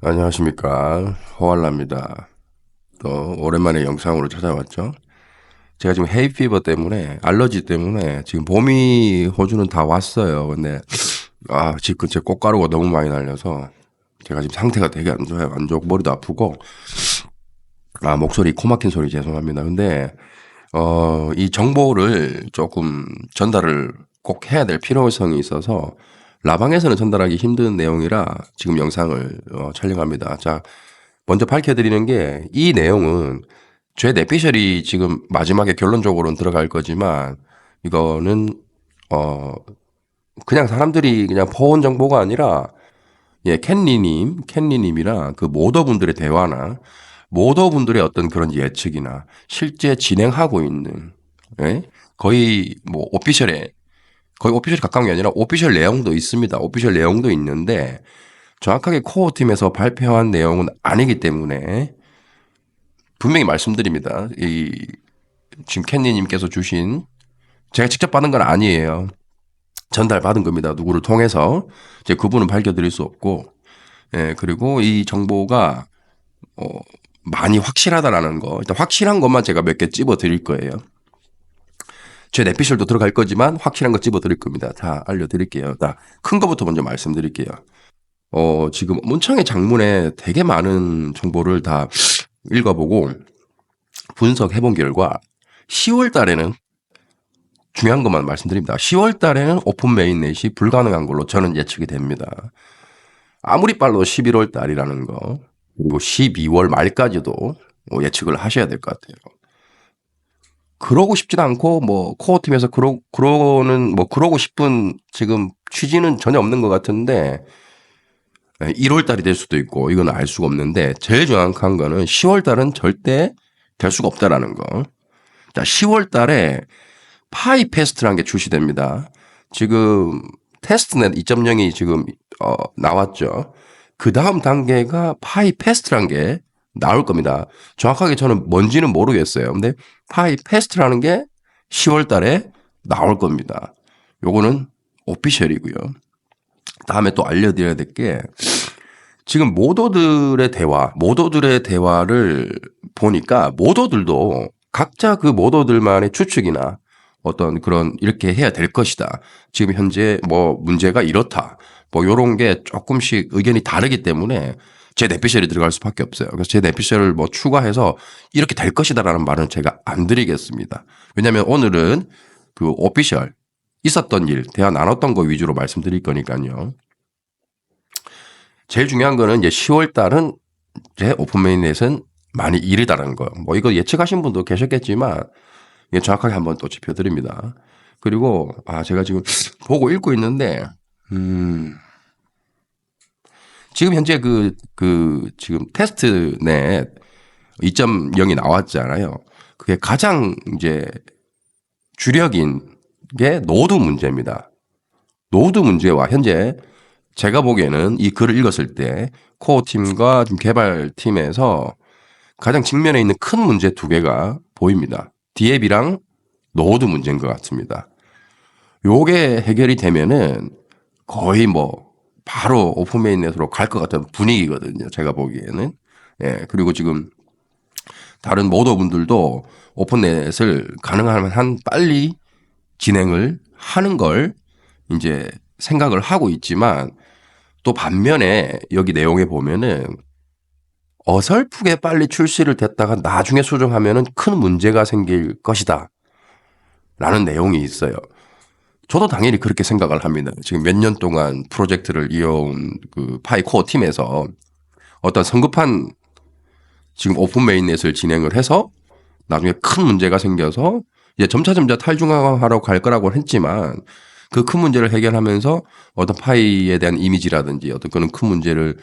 안녕하십니까. 호알라입니다. 또, 오랜만에 영상으로 찾아왔죠. 제가 지금 헤이피버 때문에, 알러지 때문에, 지금 봄이 호주는 다 왔어요. 근데, 아, 집 근처에 꽃가루가 너무 많이 날려서, 제가 지금 상태가 되게 안 좋아요. 안 좋고, 머리도 아프고, 아, 목소리 코 막힌 소리 죄송합니다. 근데, 어, 이 정보를 조금 전달을 꼭 해야 될 필요성이 있어서, 라방에서는 전달하기 힘든 내용이라 지금 영상을 어, 촬영합니다. 자, 먼저 밝혀드리는 게 이 내용은 죄 내피셜이 지금 마지막에 결론적으로는 들어갈 거지만 이거는 어 그냥 사람들이 그냥 포온 정보가 아니라 예 캔리님 캔리님이랑 그 모더분들의 대화나 모더분들의 어떤 그런 예측이나 실제 진행하고 있는 예? 거의 뭐 오피셜에 거의 오피셜 가까운 게 아니라 오피셜 내용도 있습니다. 오피셜 내용도 있는데 정확하게 코어 팀에서 발표한 내용은 아니기 때문에 분명히 말씀드립니다. 이 지금 캔니님께서 주신 제가 직접 받은 건 아니에요. 전달 받은 겁니다. 누구를 통해서 이제 그분은 밝혀드릴 수 없고, 예 그리고 이 정보가 어 많이 확실하다라는 거 일단 확실한 것만 제가 몇 개 찝어 드릴 거예요. 제 내피셜도 들어갈 거지만 확실한 거 집어 드릴 겁니다. 다 알려드릴게요. 자, 큰 거부터 먼저 말씀드릴게요. 어, 지금 문창의 장문에 되게 많은 정보를 다 읽어보고 분석해 본 결과 10월 달에는 중요한 것만 말씀드립니다. 10월 달에는 오픈 메인넷이 불가능한 걸로 저는 예측이 됩니다. 아무리 빨라도 11월 달이라는 거, 그리고 12월 말까지도 예측을 하셔야 될 것 같아요. 그러고 싶지도 않고 뭐 코어 팀에서 그러 그러는 뭐 그러고 싶은 지금 취지는 전혀 없는 것 같은데 1월 달이 될 수도 있고 이건 알 수가 없는데 제일 정확한 거는 10월 달은 절대 될 수가 없다라는 거. 자, 10월 달에 파이 패스트라는 게 출시됩니다. 지금 테스트넷 2.0이 지금 어 나왔죠. 그 다음 단계가 파이 패스트라는 게 나올 겁니다. 정확하게 저는 뭔지는 모르겠어요. 근데 파이 패스트라는 게 10월 달에 나올 겁니다. 요거는 오피셜이고요. 다음에 또 알려드려야 될 게 지금 모더들의 대화, 모더들의 대화를 보니까 모더들도 각자 그 모더들만의 추측이나 어떤 그런 이렇게 해야 될 것이다. 지금 현재 뭐 문제가 이렇다. 뭐 요런 게 조금씩 의견이 다르기 때문에 제 내피셜이 들어갈 수밖에 없어요. 그래서 제 내피셜을 뭐 추가해서 이렇게 될 것이다라는 말은 제가 안 드리겠습니다. 왜냐하면 오늘은 그 오피셜 있었던 일, 대화 나눴던 거 위주로 말씀드릴 거니까요. 제일 중요한 거는 이제 10월 달은 이제 오픈 메인넷은 많이 이르다는 거. 뭐 이거 예측하신 분도 계셨겠지만 이게 정확하게 한번 또 짚어드립니다. 그리고 아 제가 지금 보고 읽고 있는데 음. 지금 현재 그, 그, 지금 테스트넷 2.0이 나왔잖아요. 그게 가장 이제 주력인 게 노드 문제입니다. 노드 문제와 현재 제가 보기에는 이 글을 읽었을 때 코어 팀과 개발 팀에서 가장 직면에 있는 큰 문제 두 개가 보입니다. 디앱이랑 노드 문제인 것 같습니다. 요게 해결이 되면은 거의 뭐 바로 오픈 메인넷으로 갈 것 같은 분위기거든요. 제가 보기에는. 예. 그리고 지금 다른 모더분들도 오픈넷을 가능하면 한 빨리 진행을 하는 걸 이제 생각을 하고 있지만 또 반면에 여기 내용에 보면은 어설프게 빨리 출시를 됐다가 나중에 수정하면은 큰 문제가 생길 것이다. 라는 내용이 있어요. 저도 당연히 그렇게 생각을 합니다. 지금 몇 년 동안 프로젝트를 이어온 그 파이 코어 팀에서 어떤 성급한 지금 오픈 메인넷을 진행을 해서 나중에 큰 문제가 생겨서 이제 점차 점차 탈중화하러 갈 거라고 했지만 그 큰 문제를 해결하면서 어떤 파이에 대한 이미지라든지 어떤 그런 큰 문제를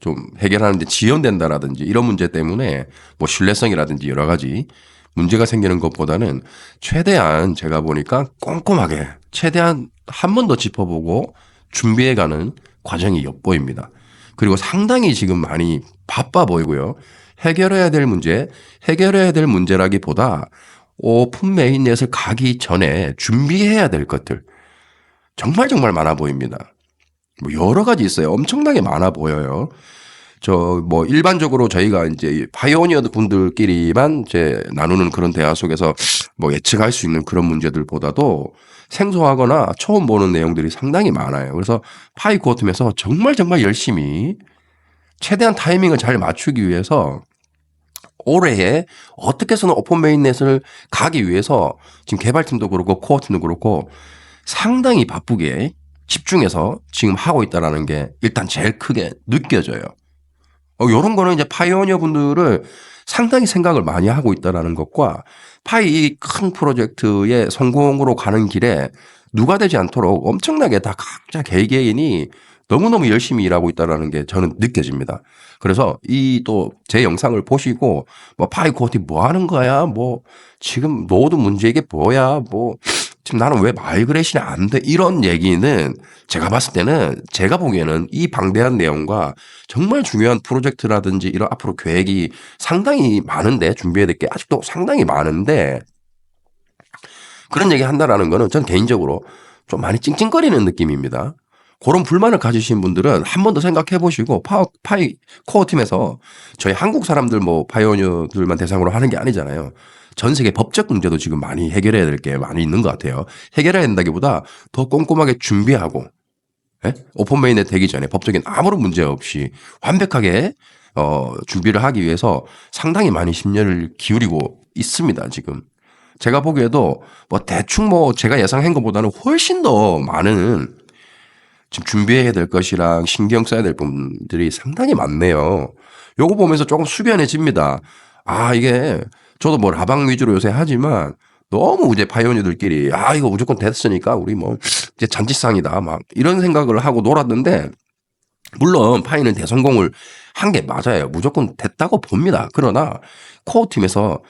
좀 해결하는데 지연된다라든지 이런 문제 때문에 뭐 신뢰성이라든지 여러 가지 문제가 생기는 것보다는 최대한 제가 보니까 꼼꼼하게 최대한 한 번 더 짚어보고 준비해가는 과정이 엿보입니다. 그리고 상당히 지금 많이 바빠 보이고요. 해결해야 될 문제, 해결해야 될 문제라기보다 오픈 메인넷을 가기 전에 준비해야 될 것들 정말 정말 많아 보입니다. 뭐 여러 가지 있어요. 엄청나게 많아 보여요. 저 뭐 일반적으로 저희가 이제 파이오니어 분들끼리만 이제 나누는 그런 대화 속에서 뭐 예측할 수 있는 그런 문제들보다도 생소하거나 처음 보는 내용들이 상당히 많아요. 그래서 파이 코어팀에서 정말 정말 열심히 최대한 타이밍을 잘 맞추기 위해서 올해에 어떻게 해서는 오픈 메인넷을 가기 위해서 지금 개발팀도 그렇고 코어팀도 그렇고 상당히 바쁘게 집중해서 지금 하고 있다라는 게 일단 제일 크게 느껴져요. 어, 요런 거는 이제 파이오니어 분들을 상당히 생각을 많이 하고 있다라는 것과 파이 이큰 프로젝트의 성공으로 가는 길에 누가 되지 않도록 엄청나게 다 각자 개개인이 너무너무 열심히 일하고 있다라는 게 저는 느껴집니다. 그래서 이 또 제 영상을 보시고 뭐 파이 코어티 뭐 하는 거야? 뭐 지금 노드 문제 이게 뭐야? 뭐 지금 나는 왜 마이그레이션이 안 돼? 이런 얘기는 제가 봤을 때는 제가 보기에는 이 방대한 내용과 정말 중요한 프로젝트라든지 이런 앞으로 계획이 상당히 많은데 준비해야 될 게 아직도 상당히 많은데 그런 얘기 한다라는 거는 전 개인적으로 좀 많이 찡찡거리는 느낌입니다. 그런 불만을 가지신 분들은 한 번 더 생각해 보시고 파, 파이 코어 팀에서 저희 한국 사람들 뭐 파이오니어들만 대상으로 하는 게 아니잖아요. 전 세계 법적 문제도 지금 많이 해결해야 될 게 많이 있는 것 같아요. 해결해야 된다기보다 더 꼼꼼하게 준비하고 예? 오픈 메인에 되기 전에 법적인 아무런 문제 없이 완벽하게 어, 준비를 하기 위해서 상당히 많이 심려를 기울이고 있습니다, 지금. 제가 보기에도 뭐 대충 뭐 제가 예상한 것보다는 훨씬 더 많은 지금 준비해야 될 것이랑 신경 써야 될 부분들이 상당히 많네요. 요거 보면서 조금 수변해집니다. 아, 이게 저도 뭐 라방 위주로 요새 하지만 너무 이제 파이오니들끼리 아, 이거 무조건 됐으니까 우리 뭐 이제 잔치상이다 막 이런 생각을 하고 놀았는데 물론 파이는 대성공을 한 게 맞아요. 무조건 됐다고 봅니다. 그러나 코어 팀에서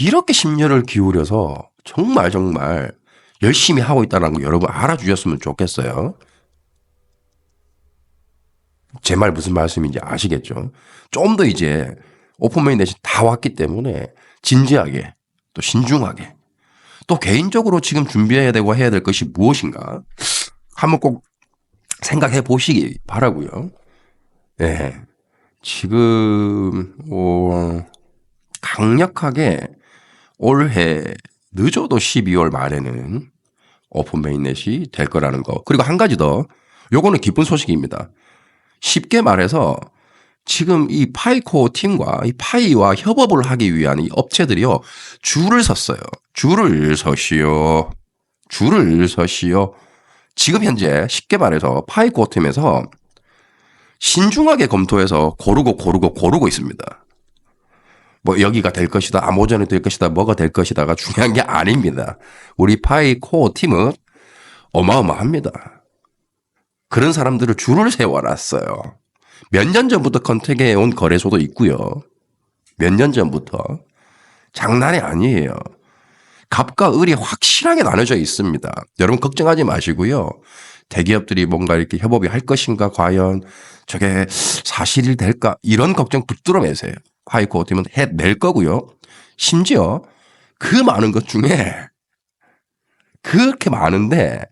이렇게 심려를 기울여서 정말 정말 열심히 하고 있다는 거 여러분 알아주셨으면 좋겠어요. 제 말 무슨 말씀인지 아시겠죠? 좀 더 이제 오픈메인 대신 다 왔기 때문에 진지하게 또 신중하게 또 개인적으로 지금 준비해야 되고 해야 될 것이 무엇인가 한번 꼭 생각해 보시기 바라고요. 예. 지금 어 강력하게 올해 늦어도 12월 말에는 오픈 메인넷이 될 거라는 거. 그리고 한 가지 더. 요거는 기쁜 소식입니다. 쉽게 말해서 지금 이 파이코 팀과 이 파이와 협업을 하기 위한 이 업체들이요. 줄을 섰어요. 줄을 서시오. 줄을 서시오. 지금 현재 쉽게 말해서 파이코 팀에서 신중하게 검토해서 고르고 고르고 고르고 있습니다. 뭐 여기가 될 것이다, 아모전이 될 것이다, 뭐가 될 것이다가 중요한 게 아닙니다. 우리 파이 코어 팀은 어마어마합니다. 그런 사람들을 줄을 세워놨어요. 몇 년 전부터 컨택해 온 거래소도 있고요. 몇 년 전부터 장난이 아니에요. 갑과 을이 확실하게 나눠져 있습니다. 여러분 걱정하지 마시고요. 대기업들이 뭔가 이렇게 협업이 할 것인가 과연 저게 사실이 될까 이런 걱정 붙들어 매세요. 하이코어 팀은 해낼 거고요. 심지어 그 많은 것 중에 그렇게 많은데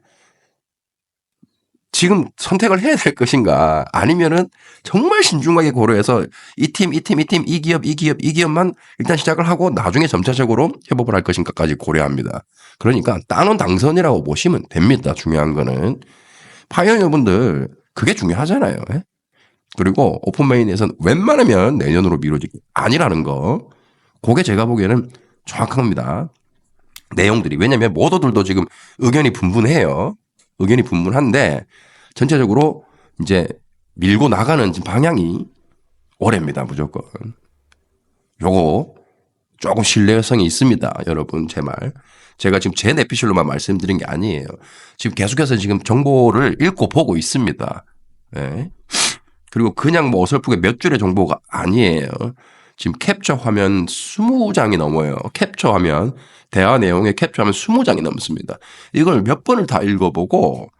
지금 선택을 해야 될 것인가 아니면은 정말 신중하게 고려해서 이 팀, 이 팀, 이 팀, 이 기업, 이 기업, 이 기업만 일단 시작을 하고 나중에 점차적으로 협업을 할 것인가까지 고려합니다. 그러니까 따놓은 당선이라고 보시면 됩니다. 중요한 거는 파이어니어분들 그게 중요하잖아요. 예? 그리고 오픈 메인에서는 웬만하면 내년으로 미뤄지기 아니라는 거. 그게 제가 보기에는 정확합니다. 내용들이. 왜냐면 모두들도 지금 의견이 분분해요. 의견이 분분한데 전체적으로 이제 밀고 나가는 방향이 올해입니다. 무조건. 요거 조금 신뢰성이 있습니다. 여러분 제 말. 제가 지금 제 내피셜로만 말씀드린 게 아니에요. 지금 계속해서 지금 정보를 읽고 보고 있습니다. 네. 그리고 그냥 뭐 어설프게 몇 줄의 정보가 아니에요. 지금 캡처 화면 20장이 넘어요. 캡처 화면, 대화 내용에 캡처 화면 20장이 넘습니다. 이걸 몇 번을 다 읽어보고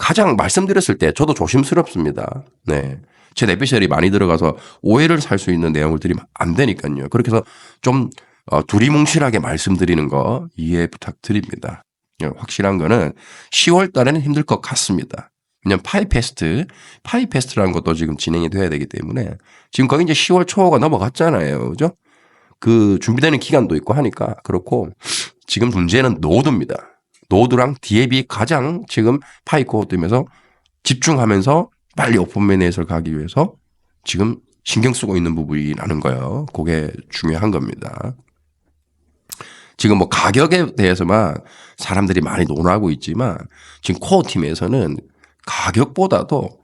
가장 말씀드렸을 때 저도 조심스럽습니다. 네. 제 내비셜이 많이 들어가서 오해를 살 수 있는 내용을 드리면 안 되니까요. 그렇게 해서 좀 어, 두리뭉실하게 말씀드리는 거 이해 부탁드립니다. 예, 확실한 거는 10월 달에는 힘들 것 같습니다. 왜냐면 파이페스트, 파이페스트라는 것도 지금 진행이 돼야 되기 때문에 지금 거기 이제 10월 초가 넘어갔잖아요. 그죠? 그 준비되는 기간도 있고 하니까 그렇고 지금 문제는 노드입니다. 노드랑 디앱이 가장 지금 파이코 때면서 집중하면서 빨리 오픈맨에서 가기 위해서 지금 신경 쓰고 있는 부분이라는 거예요. 그게 중요한 겁니다. 지금 뭐 가격에 대해서만 사람들이 많이 논하고 있지만 지금 코어 팀에서는 가격보다도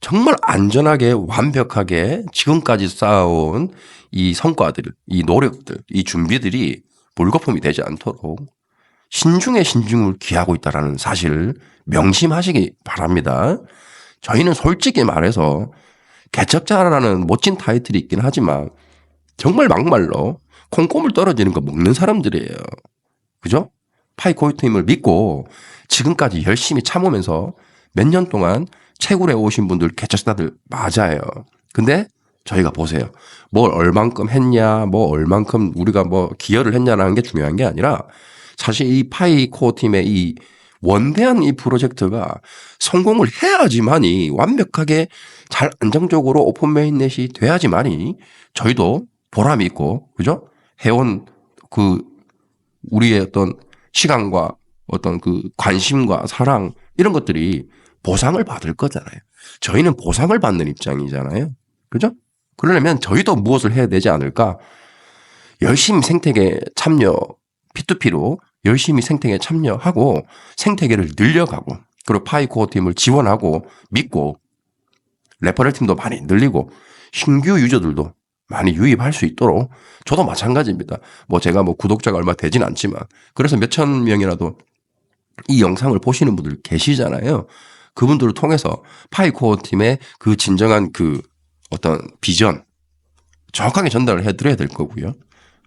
정말 안전하게 완벽하게 지금까지 쌓아온 이 성과들, 이 노력들, 이 준비들이 물거품이 되지 않도록 신중에 신중을 기하고 있다라는 사실을 명심하시기 바랍니다. 저희는 솔직히 말해서 개척자라는 멋진 타이틀이 있긴 하지만 정말 막말로 콩고물 떨어지는 거 먹는 사람들이에요. 그죠? 파이코이트임을 믿고 지금까지 열심히 참으면서 몇 년 동안 채굴해 오신 분들 개척자들 맞아요. 근데 저희가 보세요. 뭘 얼만큼 했냐, 뭐 얼만큼 우리가 뭐 기여를 했냐라는 게 중요한 게 아니라 사실 이 파이코 팀의 이 원대한 이 프로젝트가 성공을 해야지만이 완벽하게 잘 안정적으로 오픈 메인넷이 돼야지만이 저희도 보람이 있고 그죠? 해온 그 우리의 어떤 시간과 어떤 그 관심과 사랑 이런 것들이 보상을 받을 거잖아요. 저희는 보상을 받는 입장이잖아요. 그죠? 그러려면 저희도 무엇을 해야 되지 않을까? 열심히 생태계 참여 P2P로 열심히 생태계 참여하고 생태계를 늘려가고 그리고 파이 코어 팀을 지원하고 믿고 레퍼럴 팀도 많이 늘리고 신규 유저들도 많이 유입할 수 있도록 저도 마찬가지입니다. 뭐 제가 뭐 구독자가 얼마 되진 않지만 그래서 몇천 명이라도 이 영상을 보시는 분들 계시잖아요. 그분들을 통해서 파이코어 팀의 그 진정한 그 어떤 비전 정확하게 전달을 해드려야 될 거고요.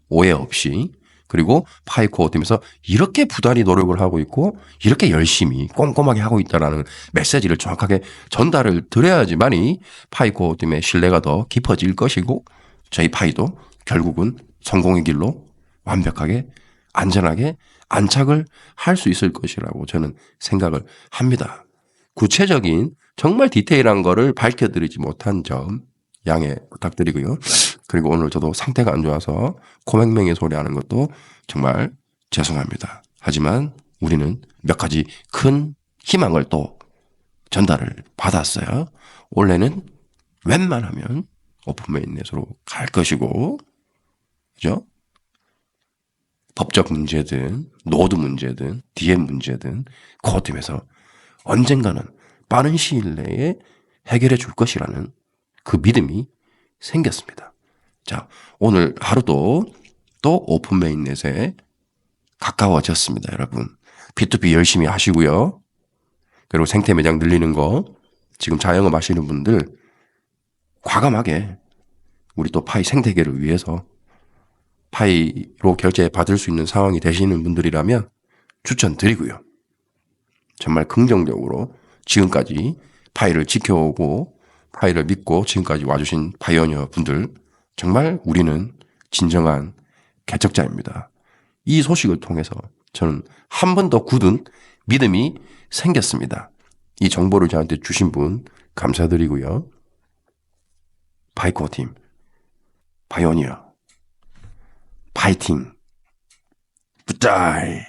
오해 없이. 그리고 파이코어 팀에서 이렇게 부단히 노력을 하고 있고 이렇게 열심히 꼼꼼하게 하고 있다라는 메시지를 정확하게 전달을 드려야지만이 파이코어 팀의 신뢰가 더 깊어질 것이고 저희 파이도 결국은 성공의 길로 완벽하게 안전하게 안착을 할 수 있을 것이라고 저는 생각을 합니다. 구체적인 정말 디테일한 거를 밝혀드리지 못한 점 양해 부탁드리고요. 그리고 오늘 저도 상태가 안 좋아서 코맹맹이 소리 하는 것도 정말 죄송합니다. 하지만 우리는 몇 가지 큰 희망을 또 전달을 받았어요. 원래는 웬만하면 오픈메인넷으로 갈 것이고, 그죠? 법적 문제든, 노드 문제든, DM 문제든, 코어팀에서 언젠가는 빠른 시일 내에 해결해 줄 것이라는 그 믿음이 생겼습니다. 자, 오늘 하루도 또 오픈 메인넷에 가까워졌습니다, 여러분. P2P 열심히 하시고요. 그리고 생태 매장 늘리는 거, 지금 자영업 하시는 분들 과감하게 우리 또 파이 생태계를 위해서 파이로 결제 받을 수 있는 상황이 되시는 분들이라면 추천드리고요. 정말 긍정적으로 지금까지 파이를 지켜오고 파이를 믿고 지금까지 와주신 파이오니어 분들 정말 우리는 진정한 개척자입니다. 이 소식을 통해서 저는 한 번 더 굳은 믿음이 생겼습니다. 이 정보를 저한테 주신 분 감사드리고요. 파이코 팀, 파이오니어, 파이팅, 부자이.